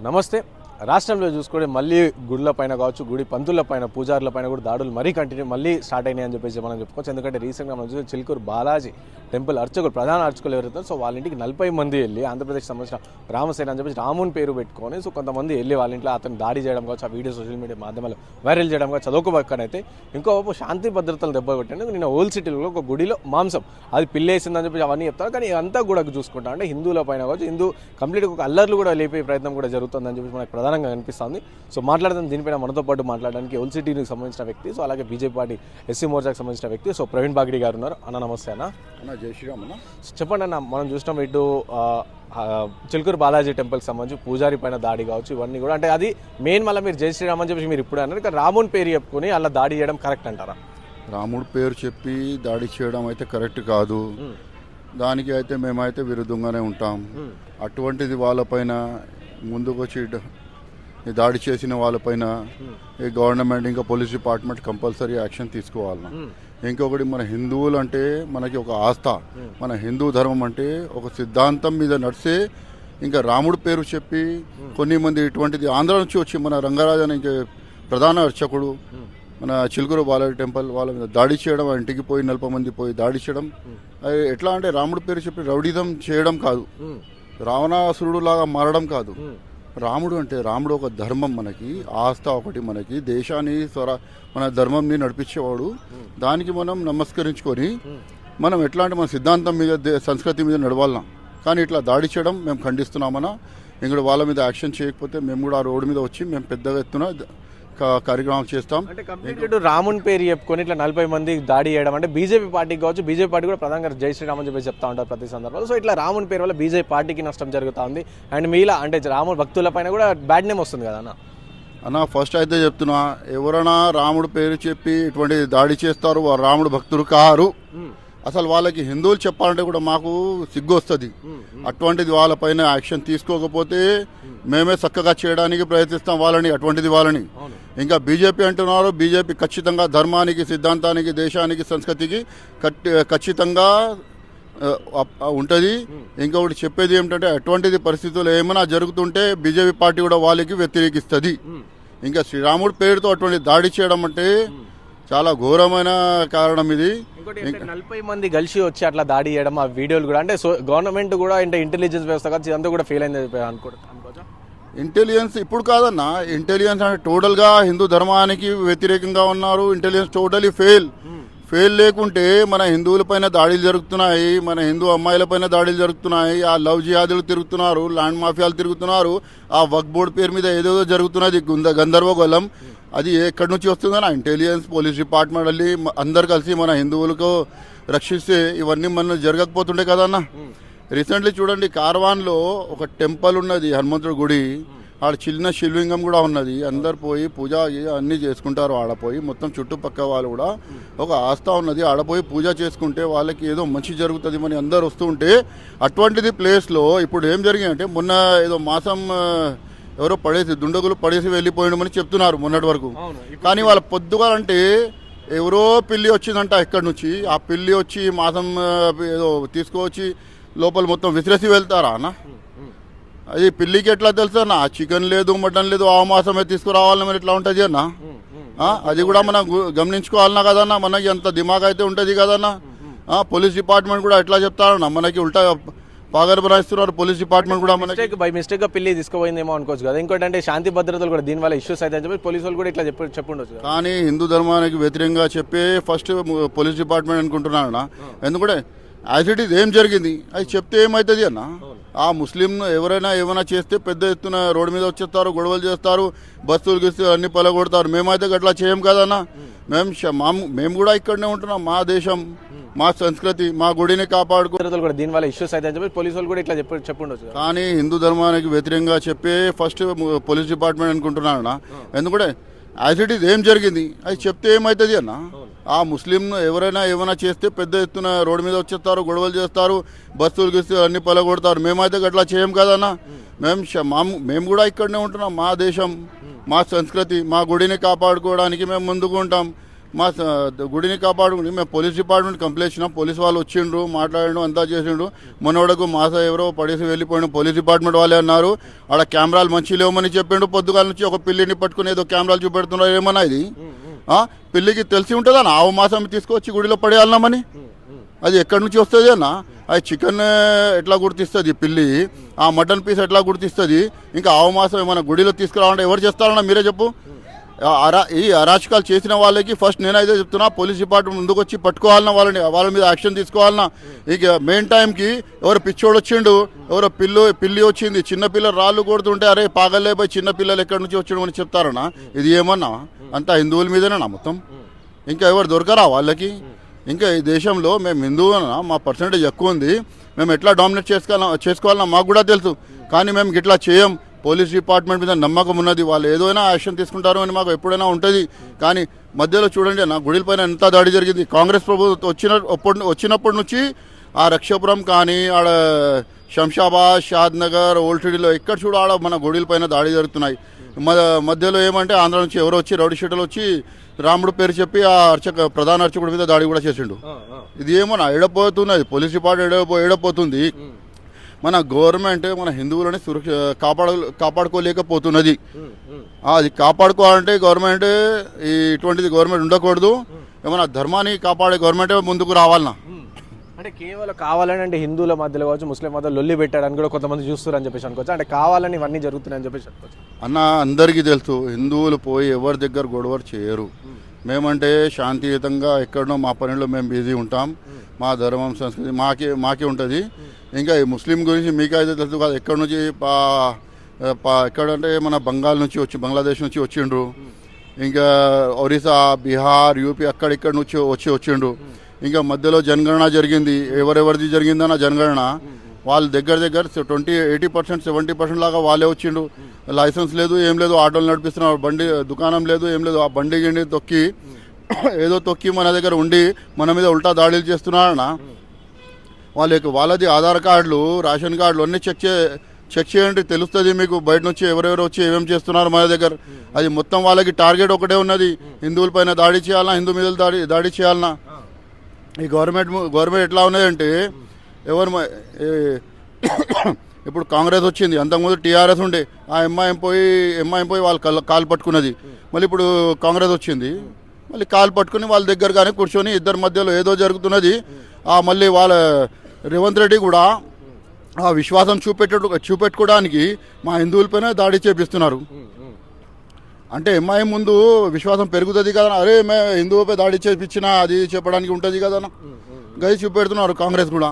నమస్తే రాష్ట్రంలో చూసుకుంటే మళ్ళీ గుళ్ళ పైన కావచ్చు గుడి పంతుల పైన పూజారుల పైన కూడా దాడులు మరీ కంటిన్యూ మళ్ళీ స్టార్ట్ అయినాయి అని చెప్పేసి మనం చెప్పుకోవచ్చు. ఎందుకంటే రీసెంట్గా మనం చూసిన చిలుకూరు బాలాజీ టెంపుల్ అర్చకులు ప్రధాన అర్చకులు ఎవరైతే సో వాళ్ళ ఇంటికి నలభై మంది వెళ్ళి ఆంధ్రప్రదేశ్ సంబంధించిన రామసేన అని చెప్పేసి రాముని పేరు పెట్టుకొని సో కొంతమంది వెళ్ళి వాళ్ళ ఇంట్లో అతను దాడి చేయడం కావచ్చు ఆ వీడియో సోషల్ మీడియా మాధ్యమాలు వైరల్ చేయడం కావచ్చు చదువుకు ఇంకో శాంతి భద్రతలు దెబ్బ కొట్టింది నిన్న ఓల్డ్ సిటీలో ఒక గుడిలో మాంసం అది పిల్లేసిందని చెప్పి అవన్నీ చెప్తారు. కానీ అంతా కూడా చూసుకుంటా అంటే హిందువుల పైన కావచ్చు హిందూ కంప్లీట్గా ఒక అల్లర్లు కూడా లేపే ప్రయత్నం కూడా జరుగుతుందని చెప్పి మనకు ప్రధానంగా కనిపిస్తుంది సో మాట్లాడదాం దీనిపైన మనతో పాటు మాట్లాడడానికి ఓల్డ్ సిటీకి సంబంధించిన వ్యక్తి సో అలాగే బీజేపీ పార్టీ ఎస్సీ మోర్చాకి సంబంధించిన వ్యక్తి సో ప్రవీణ్ బాగిడి గారు ఉన్నారు. అన్న నమస్తే అన్న. అన్న జై శ్రీరామ్ అన్న. చెప్పండి అన్న మనం చూసినాం ఇటు చిలుకూరు బాలాజీ టెంపుల్కి సంబంధించి పూజారి పైన దాడి కావచ్చు ఇవన్నీ కూడా. అంటే అది మెయిన్ మళ్ళీ మీరు జై శ్రీరామ్ అని చెప్పి మీరు ఇప్పుడు అన్నారు. కానీ రాముని పేరు చెప్పుకొని అలా దాడి చేయడం కరెక్ట్ అంటారా? రాముడు పేరు చెప్పి దాడి చేయడం అయితే కరెక్ట్ కాదు. దానికి అయితే మేమైతే విరుద్ధంగానే ఉంటాం. అటువంటిది వాళ్ళపైన ముందుకు వచ్చి డ- ఈ దాడి చేసిన వాళ్ళపైన ఈ గవర్నమెంట్ ఇంకా పోలీస్ డిపార్ట్మెంట్ కంపల్సరీ యాక్షన్ తీసుకోవాలి ఇంకొకటి మన హిందువులు అంటే మనకి ఒక ఆస్థ. మన హిందూ ధర్మం అంటే ఒక సిద్ధాంతం మీద నడిచే ఇంకా రాముడు పేరు చెప్పి కొన్ని మంది ఇటువంటిది ఆంధ్ర నుంచి వచ్చి మన రంగరాజు అనే ఇంక ప్రధాన అర్చకుడు మన చిలుకూరు బాలాజీ టెంపుల్ వాళ్ళ మీద దాడి చేయడం ఇంటికి పోయి నలభై మంది పోయి దాడి చేయడం. అది ఎట్లా అంటే రాముడు పేరు చెప్పి రౌడీజం చేయడం కాదు. రావణాసురుడు లాగా మారడం కాదు. రాముడు అంటే రాముడు ఒక ధర్మం మనకి ఆస్థ ఒకటి మనకి దేశాన్ని స్వర మన ధర్మంని నడిపించేవాడు. దానికి మనం నమస్కరించుకొని మనం ఎట్లాంటి మన సిద్ధాంతం మీద సంస్కృతి మీద నడవాలన్నా. కానీ ఇట్లా దాడి చేయడం మేము ఖండిస్తున్నామన్నా ఇక్కడ వాళ్ళ మీద యాక్షన్ చేయకపోతే మేము కూడా ఆ రోడ్డు మీద వచ్చి మేము పెద్దగా ఎత్తున కార్యక్రమం చేస్తాం. రాముని పేరు చెప్పుకొని ఇట్లా నలభై మంది దాడి చేయడం అంటే బీజేపీ పార్టీకి కావచ్చు బీజేపీ పార్టీ కూడా ప్రధానంగా జై శ్రీరామ్ అని చెప్పి చెప్తా ఉంటారు ప్రతి సందర్భంలో. సో ఇట్లా రాముని పేరు వల్ల బీజేపీ పార్టీకి నష్టం జరుగుతా ఉంది. అండ్ మీలా అంటే రాముడు భక్తుల పైన కూడా బ్యాడ్ నేమ్ వస్తుంది కదా అన్న? అన్న ఫస్ట్ అయితే చెప్తున్నా ఎవరైనా రాముడు పేరు చెప్పి ఇటువంటి దాడి చేస్తారు వారు రాముడు భక్తులు కారు. అసలు వాళ్ళకి హిందువులు చెప్పాలంటే కూడా మాకు సిగ్గు వస్తుంది అటువంటిది వాళ్ళపైన యాక్షన్ తీసుకోకపోతే మేమే చక్కగా చేయడానికి ప్రయత్నిస్తాం వాళ్ళని అటువంటిది వాళ్ళని. ఇంకా బీజేపీ అంటున్నారు బీజేపీ ఖచ్చితంగా ధర్మానికి సిద్ధాంతానికి దేశానికి సంస్కృతికి ఖచ్చితంగా ఉంటుంది. ఇంకొకటి చెప్పేది ఏమిటంటే అటువంటిది పరిస్థితులు ఏమైనా జరుగుతుంటే బీజేపీ పార్టీ కూడా వాళ్ళకి వ్యతిరేకిస్తుంది. ఇంకా శ్రీరాముడు పేరుతో అటువంటి దాడి చేయడం అంటే చాలా ఘోరమైన కారణం ఇది. నలభై మంది కలిసి వచ్చి అట్లా దాడి చేయడం ఆ వీడియోలు కూడా అంటే సో గవర్నమెంట్ కూడా అంటే ఇంటెలిజెన్స్ వ్యవస్థ కావచ్చు ఇదంతా కూడా ఫెయిల్ అయింది చెప్పి అనుకో అనుకోవచ్చా? ఇంటెలిజెన్స్ ఇప్పుడు కాదన్న ఇంటెలిజెన్స్ అంటే టోటల్గా హిందూ ధర్మానికి వ్యతిరేకంగా ఉన్నారు. ఇంటెలిజెన్స్ టోటలీ ఫెయిల్ ఫెయిల్ లేకుంటే మన హిందువుల పైన దాడులు జరుగుతున్నాయి మన హిందూ అమ్మాయిల పైన దాడులు జరుగుతున్నాయి ఆ లవ్ జిహాదులు తిరుగుతున్నారు ల్యాండ్ మాఫియాలు తిరుగుతున్నారు ఆ వక్ బోర్డు పేరు మీద ఏదేదో జరుగుతున్నది గుంద గంధర్వగోళం అది ఎక్కడి నుంచి వస్తుందని ఇంటెలిజెన్స్ పోలీస్ డిపార్ట్మెంట్ వెళ్ళి అందరు కలిసి మన హిందువులకు రక్షిస్తే ఇవన్నీ మన జరగకపోతుండే కదన్న రీసెంట్లీ చూడండి కార్వాన్లో ఒక టెంపుల్ ఉన్నది హనుమంతుడి గుడి. ఆడ చిన్న శివలింగం కూడా ఉన్నది. అందరు పోయి పూజ అన్నీ చేసుకుంటారు ఆడ పోయి. మొత్తం చుట్టుపక్క వాళ్ళు కూడా ఒక ఆస్థ ఉన్నది. ఆడ పోయి పూజ చేసుకుంటే వాళ్ళకి ఏదో మంచి జరుగుతుంది అని అందరు వస్తూ ఉంటే అటువంటిది ప్లేస్లో ఇప్పుడు ఏం జరిగిందంటే మొన్న ఏదో మాసం ఎవరో పడేసి దుండగులు పడేసి వెళ్ళిపోయినామని చెప్తున్నారు మొన్నటి వరకు. కానీ వాళ్ళ పొద్దుగా అంటే ఎవరో పిల్లి వచ్చిందంట ఇక్కడి నుంచి. ఆ పిల్లి వచ్చి మాసం ఏదో తీసుకువచ్చి లోపల మొత్తం విసిరేసి వెళ్తారా అన్న? అది పిల్లికి ఎట్లా తెలుసు అన్న? చికెన్ లేదు మటన్ లేదు ఆ మాసమే తీసుకురావాలని మరి ఎట్లా ఉంటుంది అన్న? అది కూడా మనం గమనించుకోవాలన్నా కదన్నా మనకి ఎంత దిమాగ్ అయితే ఉంటుంది కదన్నా? ఆ, పోలీస్ డిపార్ట్మెంట్ కూడా ఎట్లా చెప్తారన్న? మనకి ఉల్టా పాగర్ బనాయిస్తున్నారు పోలీస్ డిపార్ట్మెంట్ కూడా మిస్టేక్ బై మిస్టేక్గా పిల్లి తీసుకుపోయిందేమో అనుకోవచ్చు కదా. ఇంకోటి అంటే శాంతి భద్రతలు కూడా దీనివల్ల ఇష్యూస్ అయితే చెప్పి పోలీసు వాళ్ళు కూడా ఇట్లా చెప్పి చెప్పుండొచ్చు కానీ హిందూ ధర్మానికి వ్యతిరేకంగా చెప్పే ఫస్ట్ పోలీస్ డిపార్ట్మెంట్ అనుకుంటున్నాను ఎందుకంటే యాజ్ ఇట్ ఈజ్ ఏం జరిగింది? అది చెప్తే ఏమవుతుంది అన్న? ఆ ముస్లిం ఎవరైనా ఏమైనా చేస్తే పెద్ద ఎత్తున రోడ్డు మీద వచ్చేస్తారు గొడవలు చేస్తారు బస్సులు గిస్తులు అన్ని పలగొడతారు. మేమైతే అట్లా చేయం కదన్న. మేము మా మేము కూడా ఇక్కడనే ఉంటున్నాం. మా దేశం మా సంస్కృతి మా గుడిని కాపాడుకో భద్రతలు కూడా దీనివల్ల ఇష్యూస్ అయితే అని చెప్పి పోలీసు వాళ్ళు కూడా ఇట్లా చెప్పి చెప్పుండొచ్చు కదా. కానీ హిందూ ధర్మానికి వ్యతిరేకంగా చెప్పే ఫస్ట్ పోలీస్ డిపార్ట్మెంట్ అనుకుంటున్నాను ఎందుకంటే యాజ్ ఇట్ ఈజ్ ఏం జరిగింది? అది చెప్తే ఏమవుతుంది అన్న? ఆ ముస్లింను ఎవరైనా ఏమైనా చేస్తే పెద్ద ఎత్తున రోడ్డు మీద వచ్చేస్తారు గొడవలు చేస్తారు బస్సులు గిస్తులు అన్ని పలగొడతారు. మేమైతే అట్లా చేయం కదన్న? మేము మాము మేము కూడా ఇక్కడనే ఉంటున్నాం. మా దేశం మా సంస్కృతి మా గుడిని కాపాడుకోవడానికి మేము ముందుకు ఉంటాం. మా గుడిని కాపాడుకుని మేము పోలీస్ డిపార్ట్మెంట్ కంప్లైంట్ ఇచ్చినాం. పోలీస్ వాళ్ళు వచ్చిండ్రు మాట్లాడిండు అంతా చేసిండ్రు. మనోడకు మాస ఎవరో పడేసి వెళ్ళిపోయిండు. పోలీస్ డిపార్ట్మెంట్ వాళ్ళే అన్నారు. ఆడ కెమెరాలు మంచి లేవమని చెప్పిండు. పొద్దుగాల నుంచి ఒక పిల్లిని పట్టుకుని ఏదో కెమెరాలు చూపెడుతున్నారు ఏమన్నా ఇది? ఆ? పిల్లికి తెలిసి ఉంటుందా? ఆవు మాసం తీసుకొచ్చి గుడిలో పడేయాలన్నామని అది ఎక్కడి నుంచి వస్తుంది అన్న? అది చికెన్ ఎట్లా గుర్తిస్తుంది పిల్లి? ఆ మటన్ పీస్ ఎట్లా గుర్తిస్తుంది? ఇంకా ఆవు మాసం ఏమైనా గుడిలో తీసుకురావాలంటే ఎవరు చేస్తారన్నా? మీరే చెప్పు. అరా ఈ అరాచకాలు చేసిన వాళ్ళకి ఫస్ట్ నేనైతే చెప్తున్నా పోలీస్ డిపార్ట్మెంట్ ముందుకు వచ్చి పట్టుకోవాలన్నా వాళ్ళని వాళ్ళ మీద యాక్షన్ తీసుకోవాలన్నా. ఇక మెయిన్ టైంకి ఎవరు పిచ్చోడు వచ్చిండు ఎవరో పిల్లు పిల్లి వచ్చింది చిన్న పిల్లలు రాళ్ళు కొడుతుంటే అరే పాగలే పోయి చిన్నపిల్లలు ఎక్కడి నుంచి వచ్చిండు అని చెప్తారన్నా? ఇది ఏమన్నా? అంతా హిందువుల మీదనేనా మొత్తం. ఇంకా ఎవరు దొరకరా వాళ్ళకి? ఇంకా ఈ దేశంలో మేము హిందువున మా పర్సంటేజ్ ఎక్కువ ఉంది. మేము ఎట్లా డామినేట్ చేసుకోవాలన్నా చేసుకోవాలన్నా మాకు కూడా తెలుసు. కానీ మేము ఇట్లా చేయం. పోలీస్ డిపార్ట్మెంట్ మీద నమ్మకం ఉన్నది. వాళ్ళు ఏదైనా యాక్షన్ తీసుకుంటారు అని మాకు ఎప్పుడైనా ఉంటుంది. కానీ మధ్యలో చూడండి నా గుడిల పైన ఎంత దాడి జరిగింది. కాంగ్రెస్ ప్రభుత్వం వచ్చిన వచ్చినప్పటి నుంచి ఆ రక్షాపురం కానీ ఆడ శంషాబాద్ షాద్ నగర్ ఓల్టిడిలో ఎక్కడ చూడ ఆడ మన గుడిల పైన దాడి జరుగుతున్నాయి. మధ్యలో ఏమంటే ఆంధ్ర నుంచి ఎవరో వచ్చి రౌడీ షీటలు వచ్చి రాముడు పేరు చెప్పి ఆ అర్చక ప్రధాన అర్చకుడి మీద దాడి కూడా చేసిండు. ఇది ఏమో నా ఎడపోతున్నది. Police department ఎడపో ఎడపోతుంది. మన గవర్నమెంట్ మన హిందువులని సురక్ష కాపాడ కాపాడుకోలేకపోతున్నది. అది కాపాడుకోవాలంటే గవర్నమెంట్ ఈ ఇటువంటిది గవర్నమెంట్ ఉండకూడదు. ఏమన్నా ధర్మాన్ని కాపాడే గవర్నమెంటే ముందుకు రావాలన్నా. అంటే కేవలం కావాలని అంటే హిందువుల మధ్యలో కావచ్చు ముస్లిం మధ్యలో లొల్లి పెట్టాడని కూడా కొంతమంది చూస్తారు అని చెప్పేసి అనుకోవచ్చు. అంటే కావాలని ఇవన్నీ జరుగుతున్నాయని చెప్పేసి అనుకోవచ్చు. అన్న అందరికీ తెలుసు హిందువులు పోయి ఎవరి దగ్గర గొడవలు చేయరు. మేమంటే శాంతియుతంగా ఎక్కడనో మా పనిలో మేము బిజీ ఉంటాం. మా ధర్మం సంస్కృతి మాకే మాకే ఉంటుంది. ఇంకా ఈ ముస్లిం గురించి మీకైతే తెలుసు కాదు ఎక్కడి నుంచి పా పా- ఎక్కడంటే మన బంగాల్ నుంచి వచ్చి బంగ్లాదేశ్ నుంచి వచ్చిండ్రు. ఇంకా ఒరిస్సా బీహార్ యూపీ అక్కడిక్కడి నుంచి వచ్చి వచ్చిండ్రు. ఇంకా మధ్యలో జనగణన జరిగింది. ఎవరెవరిది జరిగిందన్న జనగణన. వాళ్ళ దగ్గర దగ్గర twenty eighty percent seventy percent లాగా వాళ్ళే వచ్చిండు లైసెన్స్ లేదు ఏం లేదు ఆటోలు నడిపిస్తున్నారు బండి దుకాణం లేదు ఏం లేదు ఆ బండి గిండి తొక్కి ఏదో తొక్కి మన దగ్గర ఉండి మన మీద ఉల్టా దాడులు చేస్తున్నారన్న వాళ్ళకి వాళ్ళది ఆధార్ కార్డులు రేషన్ కార్డులు అన్నీ చెక్ చే చెక్ చేయండి తెలుస్తుంది మీకు బయట నుంచి ఎవరెవరు వచ్చి ఏమేమి చేస్తున్నారు మన దగ్గర. అది మొత్తం వాళ్ళకి టార్గెట్ ఒకటే ఉన్నది హిందువులపైన దాడి చేయాలన్నా హిందూ మీద దాడి దాడి చేయాలన్నా ఈ గవర్నమెంట్ గవర్నమెంట్ ఎట్లా ఉన్నదంటే ఎవరు మ- ఇప్పుడు కాంగ్రెస్ వచ్చింది అంతకుముందు టీఆర్ఎస్ ఉండే ఆ ఎంఐఎం పోయి ఎంఐఎం పోయి వాళ్ళు కాలు కాలు పట్టుకున్నది. మళ్ళీ ఇప్పుడు కాంగ్రెస్ వచ్చింది మళ్ళీ కాలు పట్టుకుని వాళ్ళ దగ్గరగానే కూర్చొని ఇద్దరి మధ్యలో ఏదో జరుగుతున్నది. ఆ మళ్ళీ వాళ్ళ రేవంత్ రెడ్డి కూడా ఆ విశ్వాసం చూపెట్టు చూపెట్టుకోవడానికి మా హిందువులపైన దాడి చేపిస్తున్నారు. అంటే ఎంఐఎం ముందు విశ్వాసం పెరుగుతుంది కదా అరే మే హిందువుపై దాడి చేపించినా అది చెప్పడానికి ఉంటుంది కదా గది చూపెడుతున్నారు కాంగ్రెస్ కూడా.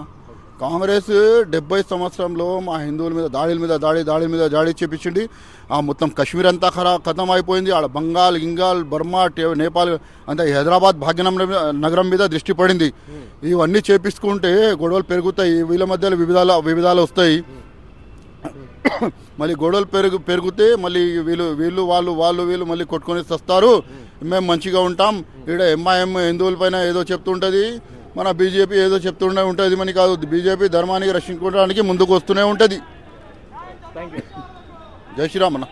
కాంగ్రెస్ డెబ్బై సంవత్సరంలో మా హిందువుల మీద దాడుల మీద దాడి దాడి మీద దాడి చేపించింది. ఆ మొత్తం కాశ్మీర్ అంతా ఖరా ఖతం అయిపోయింది ఆడ బంగాల్ ఇంగాల్ బర్మా నేపాల్ అంతా ఈ హైదరాబాద్ భాగ్యనగరం నగరం మీద దృష్టి పడింది. ఇవన్నీ చేపించుకుంటే గొడవలు పెరుగుతాయి. వీళ్ళ మధ్యలో వివిధాల వివిధాలు వస్తాయి. మళ్ళీ గొడవలు పెరుగు పెరిగితే మళ్ళీ వీళ్ళు వీళ్ళు వాళ్ళు వాళ్ళు వీళ్ళు మళ్ళీ కొట్టుకొని వస్తారు మేము మంచిగా ఉంటాం. ఇక్కడ ఎంఐఎం హిందువుల పైన ఏదో చెప్తుంటుంది. మన బీజేపీ ఏదో చెప్తుండే ఉంటుంది మని కాదు. బీజేపీ ధర్మానికి రక్షించుకోవడానికి ముందుకు వస్తూనే ఉంటుంది జై శ్రీరామ్ అన్న